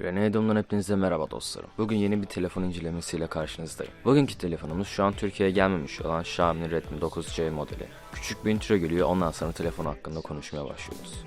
Rene Edom'dan hepinize merhaba dostlarım. Bugün yeni bir telefon incelemesiyle karşınızdayım. Bugünkü telefonumuz şu an Türkiye'ye gelmemiş olan Xiaomi Redmi 9C modeli. Küçük bir intro geliyor ondan sonra telefon hakkında konuşmaya başlıyoruz.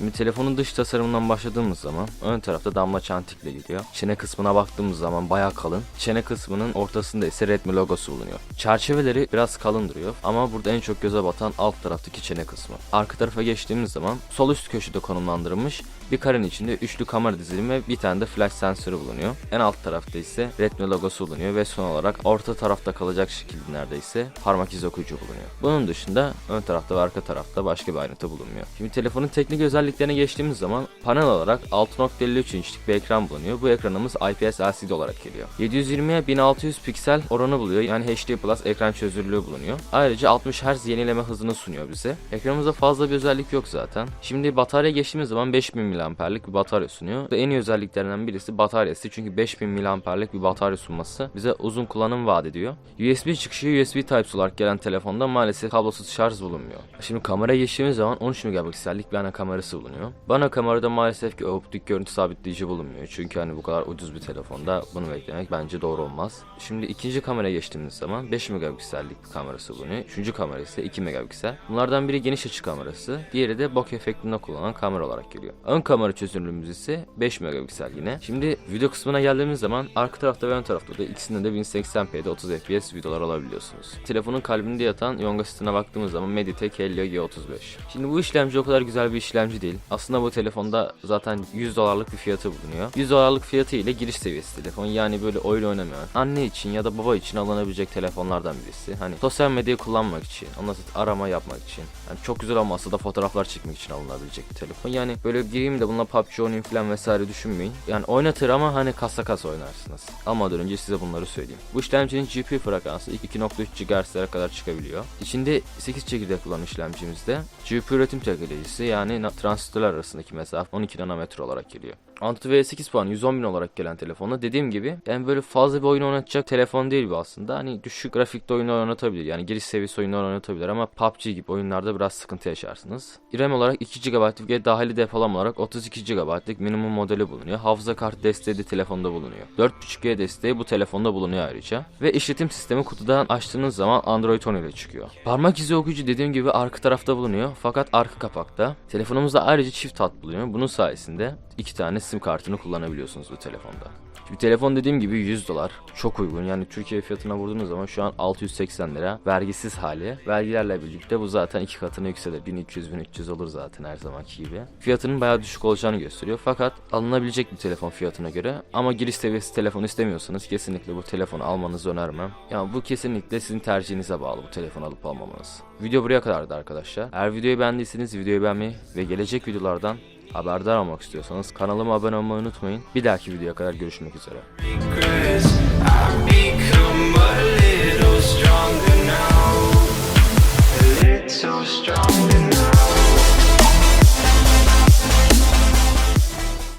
Şimdi telefonun dış tasarımından başladığımız zaman ön tarafta damla çentikle geliyor. Çene kısmına baktığımız zaman bayağı kalın. Çene kısmının ortasında ise Redmi logosu bulunuyor. Çerçeveleri biraz kalın duruyor ama burada en çok göze batan alt taraftaki çene kısmı. Arka tarafa geçtiğimiz zaman sol üst köşede konumlandırılmış bir karenin içinde üçlü kamera dizilimi ve bir tane de flash sensörü bulunuyor. En alt tarafta ise Redmi logosu bulunuyor ve son olarak orta tarafta kalacak şekilde neredeyse parmak izi okuyucu bulunuyor. Bunun dışında ön tarafta ve arka tarafta başka bir ayrıntı bulunmuyor. Şimdi telefonun teknik özelliklerine geçtiğimiz zaman panel olarak 6.53 inçlik bir ekran bulunuyor. Bu ekranımız IPS LCD olarak geliyor. 720'ye 1600 piksel oranı buluyor. Yani HD Plus ekran çözünürlüğü bulunuyor. Ayrıca 60 Hz yenileme hızını sunuyor bize. Ekranımızda fazla bir özellik yok zaten. Şimdi batarya geçtiğimiz zaman 5000 mAh'lik bir batarya sunuyor. En iyi özelliklerinden birisi bataryası. Çünkü 5000 mAh'lik bir batarya sunması bize uzun kullanım vaat ediyor. USB çıkışı USB Type-C olarak gelen telefonda maalesef kablosuz şarj bulunmuyor. Şimdi kameraya geçtiğimiz zaman 13 megapiksellik bir ana kamerası bulunuyor. Bana kamerada maalesef ki optik görüntü sabitleyici bulunmuyor. Çünkü hani bu kadar ucuz bir telefonda bunu beklemek bence doğru olmaz. Şimdi ikinci kameraya geçtiğimiz zaman 5 megapiksellik bir kamerası bulunuyor. Üçüncü kamera ise 2 megapiksel. Bunlardan biri geniş açı kamerası, diğeri de bokeh efektinde kullanılan kamera olarak geliyor. Ön kamera çözünürlüğümüz ise 5 megapiksel yine. Şimdi video kısmına geldiğimiz zaman arka tarafta ve ön tarafta da ikisinde de 1080p'de 30 fps videolar alabiliyorsunuz. Telefonun kalbinde yatan Yonga sitesine baktığımız zaman Mediatek Helio G35. Şimdi bu işlemci o kadar güzel bir işlemci değil. Aslında bu telefonda zaten 100 dolarlık bir fiyatı bulunuyor. 100 dolarlık fiyatı ile giriş seviyesi telefon. Yani böyle oyun oynamayan, anne için ya da baba için alınabilecek telefonlardan birisi. Hani sosyal medyayı kullanmak için, ondan arama yapmak için. Yani çok güzel olmasa da fotoğraflar çekmek için alınabilecek bir telefon. Yani böyle gireyim de bununla PUBG oynayayım falan vesaire düşünmeyin. Yani oynatır ama hani kasa kasa oynarsınız. Almadan önce size bunları söyleyeyim. Bu işlemcinin GPU frekansı 2.3 GHz'lere kadar çıkabiliyor. İçinde 8 çekirdek olan işlemcimizde GPU üretim teknolojisi yani na- transistörler arasındaki mesafe 12 nanometre olarak geliyor. Antutu 8 puan 110 bin olarak gelen telefonda dediğim gibi yani böyle fazla bir oyun oynatacak telefon değil bu aslında. Hani düşük grafikte oyunlar oynatabilir yani giriş seviyesi oyunlar oynatabilir ama PUBG gibi oyunlarda biraz sıkıntı yaşarsınız. RAM olarak 2 GB'lık ve dahili depolama olarak 32 GB'lık minimum modeli bulunuyor. Hafıza kartı desteği de telefonda bulunuyor. 4.5G desteği bu telefonda bulunuyor ayrıca. Ve işletim sistemi kutudan açtığınız zaman Android 10 ile çıkıyor. Parmak izi okuyucu dediğim gibi arka tarafta bulunuyor fakat arka kapakta. Telefonumuzda ayrıca çift hat bulunuyor. Bunun sayesinde iki tane sim kartını kullanabiliyorsunuz bu telefonda. Şimdi telefon dediğim gibi 100 dolar. Çok uygun. Yani Türkiye fiyatına vurduğunuz zaman şu an 680 lira. Vergisiz hali. Vergilerle birlikte bu zaten iki katına yükselir. 1200-1300 olur zaten her zamanki gibi. Fiyatının bayağı düşük olacağını gösteriyor. Fakat alınabilecek bir telefon fiyatına göre. Ama giriş seviyesi telefon istemiyorsanız kesinlikle bu telefonu almanızı önermem. Yani bu kesinlikle sizin tercihinize bağlı bu telefonu alıp almamanız. Video buraya kadardı arkadaşlar. Eğer videoyu beğendiyseniz videoyu beğenmeyi ve gelecek videolardan Haberdar olmak istiyorsanız kanalıma abone olmayı unutmayın. Bir dahaki videoya kadar görüşmek üzere.